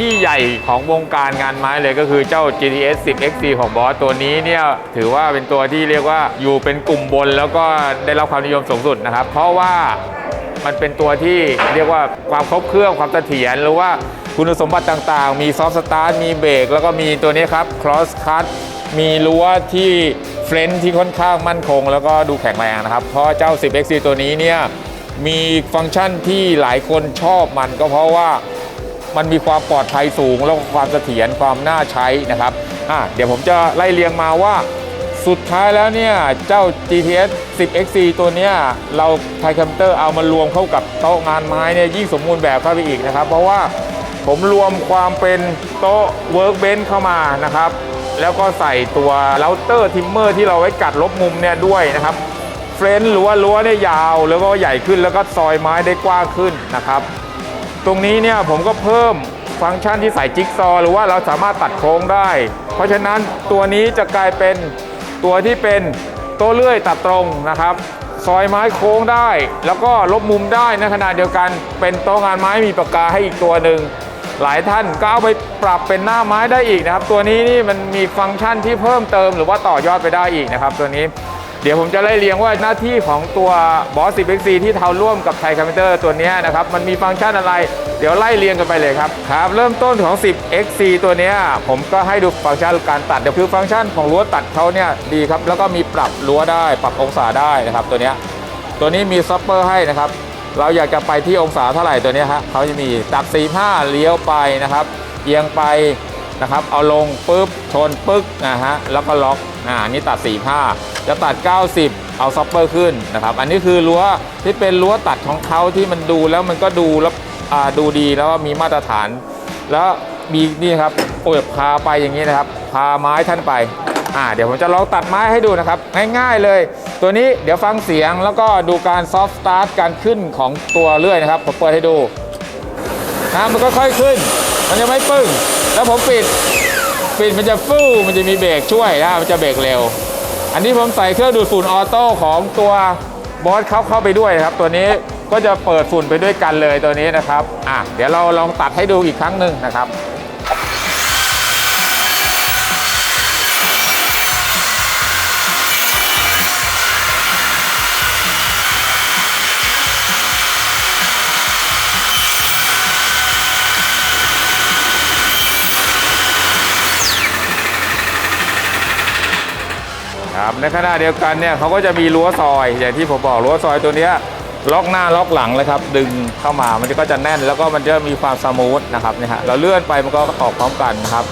ที่ใหญ่ของวงการงานไม้เลยก็คือเจ้า GTS 10 XC ของบอสตัวนี้เนี่ยถือว่าเป็นตัวที่เรียกว่าอยู่เป็นกลุ่มบนแล้วก็ได้รับความนิยมสูงสุดนะครับ เพราะว่ามันเป็นตัวที่เรียกว่าความครบเครื่องความเสถียรหรือว่าคุณสมบัติต่างๆ มีซอฟต์สตาร์ทมีเบรกแล้วก็มีตัวนี้ครับ cross cut มีรั้วที่เฟรนท์ที่ค่อนข้างมั่นคง แล้วก็ดูแข็งแรงนะครับเพราะเจ้า 10 XC ตัวนี้เนี่ยมีฟังก์ชันที่หลายคนชอบมันก็เพราะว่า มันมีความปลอดภัยสูง แล้วความเสถียรความน่าใช้นะครับอะเดี๋ยวผมจะไล่เรียงมาว่า สุดท้ายแล้วเนี่ย เจ้า GTS 10 XC ตัวเนี้ยเราไทยคอมพิวเตอร์เอามารวมเข้ากับโต๊ะงานไม้เนี่ยยิ่งสมบูรณ์แบบเข้าไปอีกนะครับ เพราะว่าผมรวมความเป็นโต๊ะเวิร์กเบนเข้ามานะครับ แล้วก็ใส่ตัวเราเตอร์ทิมเมอร์ที่เราไว้กัดลบมุมเนี่ยด้วยนะครับเฟรนหรือว่ารั้วเนี่ยยาว แล้วก็ใหญ่ขึ้นแล้วก็ซอยไม้ได้กว้างขึ้นนะครับ ตรงนี้เนี่ยผมก็เพิ่มฟังก์ชันที่ใส่จิ๊กซอหรือว่าเราสามารถตัดโค้งได้ เพราะฉะนั้นตัวนี้จะกลายเป็นตัวที่เป็นโต๊ะเลื่อยตัดตรงนะครับซอยไม้โค้งได้ แล้วก็ลบมุมได้ในขณะเดียวกัน เป็นโต๊ะงานไม้มีปากกาให้อีกตัวหนึ่งหลายท่านก็เอาไปปรับเป็นหน้าไม้ได้อีกนะครับ ตัวนี้นี่มันมีฟังก์ชันที่เพิ่มเติมหรือว่าต่อยอดไปได้อีกนะครับ ตัวนี้ เดี๋ยวผมจะไล่เรียงว่าหน้าที่ของตัว Boss 10 XC ที่เทำร่วมกับไทยคอมพิวเตอร์ตัวนี้นะครับ มันมีฟังก์ชันอะไร เดี๋ยวไล่เรียงกันไปเลยครับครับ เริ่มต้นของ 10 XC ตัวนี้ผมก็ให้ดูฟังก์ชันการตัดเดี๋ยวคือฟังก์ชันของรั้วตัดเขาเนี่ยดีครับ แล้วก็มีปรับรั้วได้ปรับองศาได้นะครับ ตัวนี้ตัวนี้มีซัปเปอร์ให้นะครับ เราอยากจะไปที่องศาเท่าไหร่ตัวนี้ฮะเขาจะมีตัด45เลี้ยวไปนะครับเอียงไป นะครับ เอาลงปุ๊บชนปึ๊กนะฮะแล้วก็ล็อกอ่านี่ตัด 45 จะตัด 90 เอาซัปเปอร์ขึ้นนะครับ อันนี้คือรั้วที่เป็นรั้วตัดของเขาที่มันดูแล้วมันก็ดูแล้วอ่าดูดีแล้วมีมาตรฐาน แล้วมีนี่ครับโอ้ยพาไปอย่างนี้นะครับ พาไม้ท่านไปอ่าเดี๋ยวผมจะลองตัดไม้ให้ดูนะครับ ง่ายๆเลย ตัวนี้เดี๋ยวฟังเสียงแล้วก็ดูการซอฟต์สตาร์ทการขึ้นของตัวเลื่อยนะครับผมเปิดให้ดูนะมันก็ค่อยขึ้น มันจะไม่ปึ้ง แล้วผมปิดปิดมันจะฟู่มันจะมีเบรกช่วยนะมันจะเบรกเร็ว อันนี้ผมใส่เครื่องดูดฝุ่นออโต้ของตัวบอสเข้าเข้าไปด้วยนะครับ ตัวนี้ก็จะเปิดฝุ่นไปด้วยกันเลยตัวนี้นะครับอะเดี๋ยวเราลองตัดให้ดูอีกครั้งหนึ่งนะครับ ในขณะเดียวกันเนี่ยเขาก็จะมีรั้วซอย อย่างที่ผมบอกรั้วซอยตัวเนี้ยล็อกหน้าล็อกหลังเลยครับ ดึงเข้ามามันก็จะแน่น แล้วก็มันจะมีความสมูทนะครับเนี่ยฮะเราเลื่อนไปมันก็ออกพร้อมกันนะครับ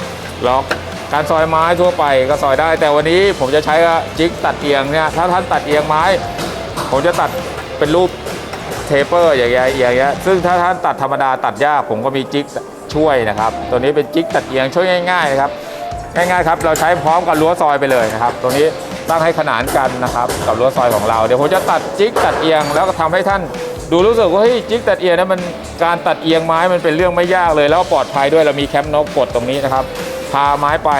ล็อกการซอยไม้ทั่วไปก็ซอยได้ แต่วันนี้ผมจะใช้จิ๊กตัดเอียงเนี่ยถ้าท่านตัดเอียงไม้ ผมจะตัดเป็นรูปเทเปอร์อย่างเงี้ยอย่างเงี้ยซึ่งถ้าท่านตัดธรรมดาตัดยากผมก็มีจิ๊กช่วยนะครับ ตัวนี้เป็นจิ๊กตัดเอียงช่วยง่ายๆนะครับง่ายๆครับเราใช้พร้อมกับรั้วซอยไปเลยนะครับตรงนี้ ตั้งให้ขนานกันนะครับกับรั้วซอยของเรา เดี๋ยวผมจะตัดจิ๊กตัดเอียง แล้วก็ทำให้ท่านดูรู้สึกว่าเฮ้ยจิ๊กตัดเอียงนั้นมันการตัดเอียงไม้มันเป็นเรื่องไม่ยากเลย แล้วปลอดภัยด้วยเรามีแคมป์นกกดตรงนี้นะครับพาไม้ไป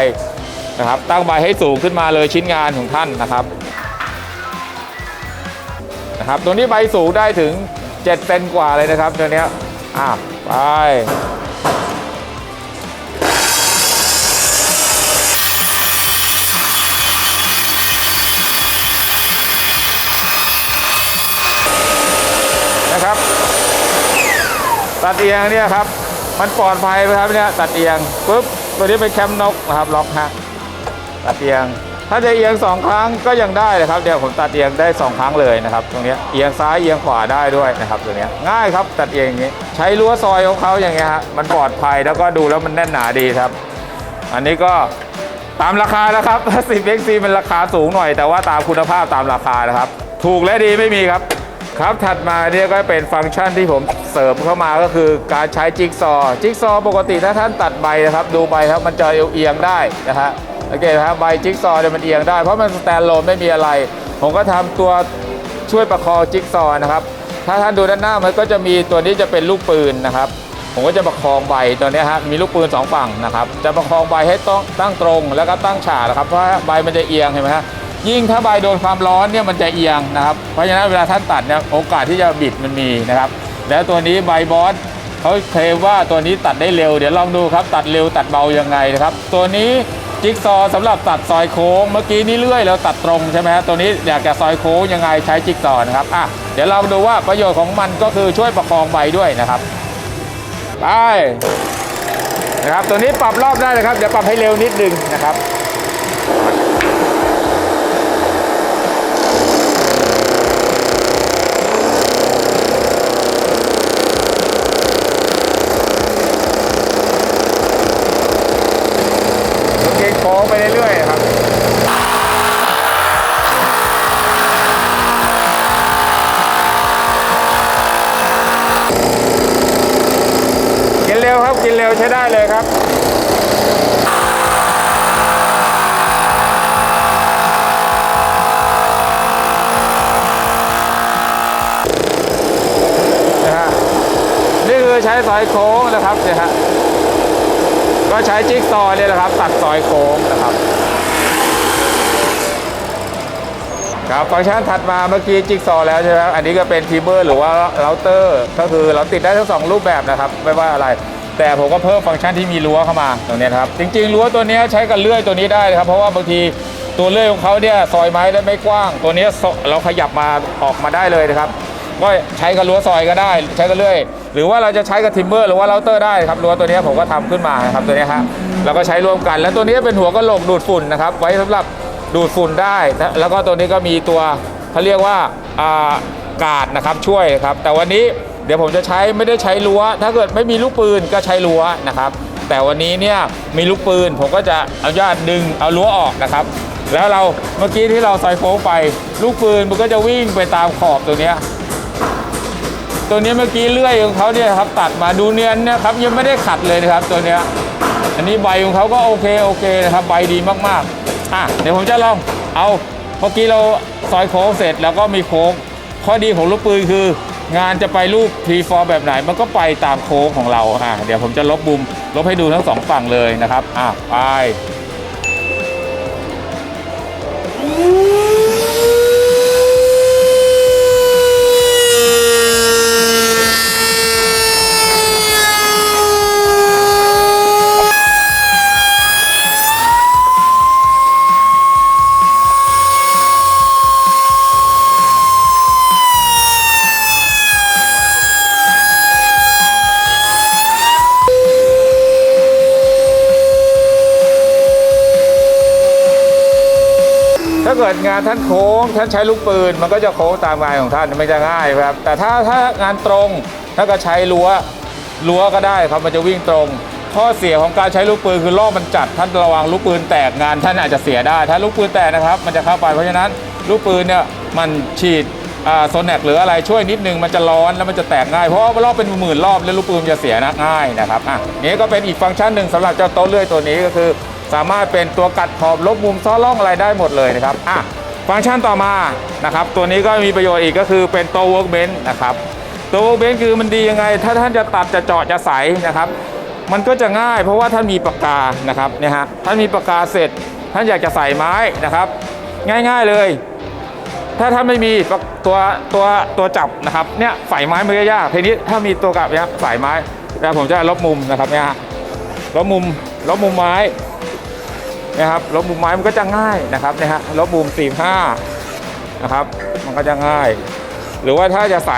นะครับ ตั้งใบให้สูงขึ้นมาเลยชิ้นงานของท่านนะครับนะครับตรงนี้ใบสูงได้ถึง7เซนกว่าเลยนะครับตัวเนี้ยอะไป ตัดเอียงเนี่ยครับ มันปลอดภัยไหมครับเนี่ยตัดเอียงปุ๊บตัวนี้เป็นแคมนกนะครับล็อกฮะตัดเอียง ถ้าจะเอียงสองครั้งก็ยังได้เลยครับเดี๋ยวผมตัดเอียงได้สองครั้งเลยนะครับ ตรงนี้เอียงซ้ายเอียงขวาได้ด้วยนะครับตัวนี้ง่ายครับตัดเอียงอย่างนี้ ใช้รั้วซอยของเขาอย่างเงี้ยฮะมันปลอดภัยแล้วก็ดูแล้วมันแน่นหนาดีครับ อันนี้ก็ตามราคาแล้วครับ10 XC มันราคาสูงหน่อย แต่ว่าตามคุณภาพตามราคานะครับ ถูกและดีไม่มีครับ ครับถัดมาเนี่ยก็เป็นฟังก์ชันที่ผมเสริมเข้ามาก็คือการใช้จิ๊กซอจิ๊กซอปกติถ้าท่านตัดใบนะครับ ดูใบครับมันจะเอียงได้นะฮะโอเคนะครับใบจิ๊กซอเนี่ยมันเอียงได้เพราะมันสแตนโลนไม่มีอะไร ผมก็ทำตัวช่วยประคองจิ๊กซอนะครับ ถ้าท่านดูด้านหน้ามันก็จะมีตัวนี้จะเป็นลูกปืนนะครับ ผมก็จะประคองใบตัวนี้ฮะมีลูกปืนสองฝั่งนะครับ จะประคองใบให้ต้องตั้งตรงแล้วก็ตั้งฉากนะครับเพราะใบมันจะเอียงเห็นไหมฮะ ยิ่งถ้าใบโดนความร้อนเนี่ยมันจะเอียงนะครับ เพราะฉะนั้นเวลาท่านตัดเนี่ยโอกาสที่จะบิดมันมีนะครับ แล้วตัวนี้ใบบอสเขาเคลมว่าตัวนี้ตัดได้เร็วเดี๋ยวลองดูครับ ตัดเร็วตัดเบายังไงนะครับ ตัวนี้จิ๊กซอว์สำหรับตัดซอยโค้งเมื่อกี้นี้เลื่อยแล้วตัดตรงใช่ไหมฮะตัวนี้อยากจะซอยโค้งยังไงใช้จิ๊กซอนะครับอะเดี๋ยวเราดูว่าประโยชน์ของมันก็คือช่วยประคองใบด้วยนะครับไปนะครับตัวนี้ปรับรอบได้นะครับเดี๋ยวปรับให้เร็วนิดนึงนะครับ โอเคโค้ งไปเรื่อยๆครับกินเร็วครับกินเร็วใช้ได้เลยครับนี่คือใช้สายโค้งนะครับเนี่ยฮะ ก็ใช้จิ๊กซอว์เนี่ยแหละครับตัดซอยโค้งนะครับครับฟังก์ชันถัดมาเมื่อกี้จิ๊กซอแล้วใช่ไหมครับอันนี้ก็เป็นทีเบอร์หรือว่าเราเตอร์ ก็คือเราติดได้ทั้งสองรูปแบบนะครับ ไม่ว่าอะไร แต่ผมก็เพิ่มฟังก์ชันที่มีรั้วเข้ามาตรงนี้นครับ จริงๆรั้วตัวนี้ใช้กับเลื่อยตัวนี้ได้ครับ เพราะว่าบางทีตัวเลื่อยของเขาเนี่ยซอยไม้ได้ไม่กว้าง ตัวนี้เราขยับมาออกมาได้เลยนะครับ ก็ใช้กับรั้วซอยก็ได้ ใช้กับเลื่อย หรือว่าเราจะใช้กับทิมเบอร์หรือว่าเราเตอร์ได้ครับรั้วตัวนี้ผมก็ทำขึ้นมานครับตัวนี้ฮะเราก็ใช้ร่วมกัน แล้วตัวนี้เป็นหัวกระโหลกดูดฝุ่นนะครับไว้สำหรับดูดฝุ่นได้ แล้วก็ตัวนี้ก็มีตัวเขาเรียกว่าอากาดนะครับช่วยครับ แต่วันนี้เดี๋ยวผมจะใช้ไม่ได้ใช้รั้ว ถ้าเกิดไม่มีลูกปืนก็ใช้รั้วนะครับ แต่วันนี้เนี่ยมีลูกปืนผมก็จะอนุญาตดึงเอารั้วออกนะครับ แล้วเราเมื่อกี้ที่เราใส่โค้งไป ลูกปืนมันก็จะวิ่งไปตามขอบตัวนี้ ตัวนี้เมื่อกี้เลื่อยของเขาเนี่ยครับตัดมาดูเนียนนี่ยครับยังไม่ได้ขัดเลยนะครับตัวเนี้ยอันนี้ใบของเขาก็โอเคโอเคนะครับใบดีมากๆอะเดี๋ยวผมจะลองเอาเมื่อกี้เราซอยโค้งเสร็จแล้วก็มีโค้งข้อดีของลูกปืนคือ งานจะไปรูปพรีฟอร์แบบไหนมันก็ไปตามโค้งของเราอะเดี๋ยวผมจะลบบุมลบให้ดูทั้งสองฝั่งเลยนะครับอะไปานท่านโค้งท่านใช้ลูกปืน มันก็จะโค้งตามงานของท่านไม่จะง่ายครับ แต่ถ้าถ้างานตรงถ้าก็ใช้รั้วรั้วก็ได้ครับมันจะวิ่งตรง ข้อเสียของการใช้ลูกปืนคือรอบมันจัด ท่านระวังลูกปืนแตกงาน ท่านอาจจะเสียได้ ถ้าลูกปืนแตกนะครับ มันจะเข้าไปเพราะฉะนั้นลูกปืนเนี่ยมันฉีดโซนแนกหรืออะไรช่วยนิดนึงมันจะร้อนแล้วมันจะแตกง่ายเพราะว่ารอบเป็นหมื่นรอบแล้วลูกปืนจะเสียนะง่ายนะครับอะนี่ก็เป็นอีกฟังก์ชันหนึ่งสำหรับเจ้าโต๊ะเลื่อยตัวนี้ก็คือ สามารถเป็นตัวกัดขอบลบมุมซ้อล่องอะไรได้หมดเลยนะครับอะ ฟังก์ชันต่อมานะครับตัวนี้ก็มีประโยชน์อีกก็คือเป็นตัว workbench นะครับตัว workbench คือมันดียังไง ถ้าท่านจะตัดจะเจาะจะใสนะครับ มันก็จะง่ายเพราะว่าท่านมีปากกานะครับเนี่ยฮะท่านมีปากกาเสร็จ ท่านอยากจะใส่ไม้นะครับ ง่ายๆเลย ถ้าท่านไม่มีตัวตัวตัวจับนะครับเนี่ยใส่ไม้มันก็ยากทีนี้ถ้ามีตัวกับเนี่ยใส่ไม้แล้วผมจะลบมุมนะครับเนี่ยลบมุมลบมุมไม้ นะครับลบมุมไม้มันก็จะง่ายนะครับนี่ยฮะลบมุม45นะครับ มันก็จะง่าย หรือว่าถ้าจะใส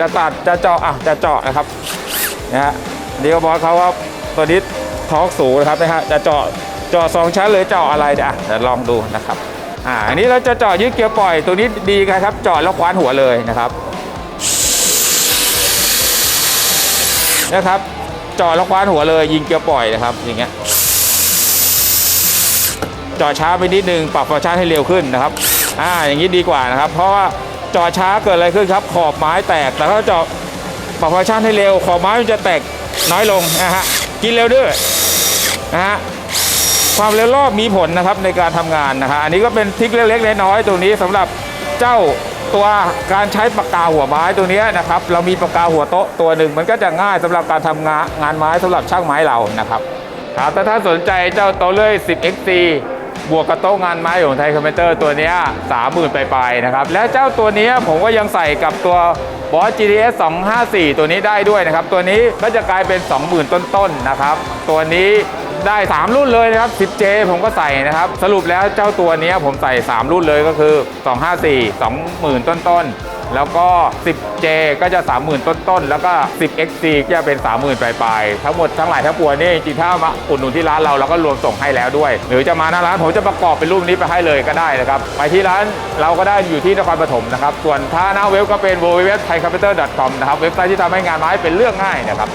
จะตัดจะเจาะอะจะเจาะนะครับนะฮะดีก็บอกเขาว่าตัวนี้ทอกสูงนะครับนะฮะจะเจาะเจาะสองชั้นหรือเจาะอะไรเดี๋ยวอะเดี๋ยวลองดูนะครับอ่าอันนี้เราจะเจาะยึดเกียร์ปล่อยตัวนี้ดีกันครับเจาะแล้วคว้านหัวเลยนะครับนะครับเจาะแล้วคว้านหัวเลยยิงเกียร์ปล่อยนะครับอย่างเงี้ย จาะช้าไปนิดนึงปรับฟังก์ชันให้เร็วขึ้นนะครับอ่าอย่างนี้ดีกว่านะครับ เพราะว่าเจาะช้าเกิดอะไรขึ้นครับ ขอบไม้แตก แต่ถ้าเจาะปรับฟังก์ชันให้เร็ว ขอบไม้มันจะแตกน้อยลงนะฮะกินเร็วด้วยนะฮะความเร็วรอบมีผลนะครับในการทำงานนะฮะอันนี้ก็เป็นทริคเล็กๆน้อยๆตรงนี้สำหรับเจ้าตัวการใช้ปากกาหัวไม้ตัวนี้นะครับ เรามีปากกาหัวโต๊ะตัวหนึ่งมันก็จะง่ายสำหรับการทำงานงานไม้สำหรับช่างไม้เรานะครับครับถ้าท่านสนใจเจ้าโตเลื่อย 10XC บวกกระโต๊ะงานไม้ของไทยคอมเพนเตอร์ตัวนี้สามหมื่นไปไปนะครับ และเจ้าตัวนี้ผมก็ยังใส่กับตัวบอส GTS 254 ตัวนี้ได้ด้วยนะครับ ตัวนี้ก็จะกลายเป็น 20,000 ต้นๆนนะครับ ตัวนี้ได้ 3 รุ่นเลยนะครับ 10J ผมก็ใส่นะครับ สรุปแล้วเจ้าตัวนี้ผมใส่ 3 รุ่นเลยก็คือ 254 20,000 ต้นๆ แล้วก็ 10J ก็จะ 30,000 ต้นๆ แล้วก็ 10XC ก็จะเป็น 30,000 ปลายๆ ทั้งหมดทั้งหลายทั้งปวงนี่จริงๆถ้ามาอุดหนุนที่ร้านเราเราก็รวมส่งให้แล้วด้วย หรือจะมาหน้าร้านผมจะประกอบเป็นรูปนี้ไปให้เลยก็ได้นะครับ ไปที่ร้านเราก็ได้อยู่ที่นครปฐมนะครับ ส่วนถ้าหน้าเว็บก็เป็น www.thaicapital.com นะครับ เว็บไซต์ที่ทำให้งานไม้เป็นเรื่องง่ายนะครับ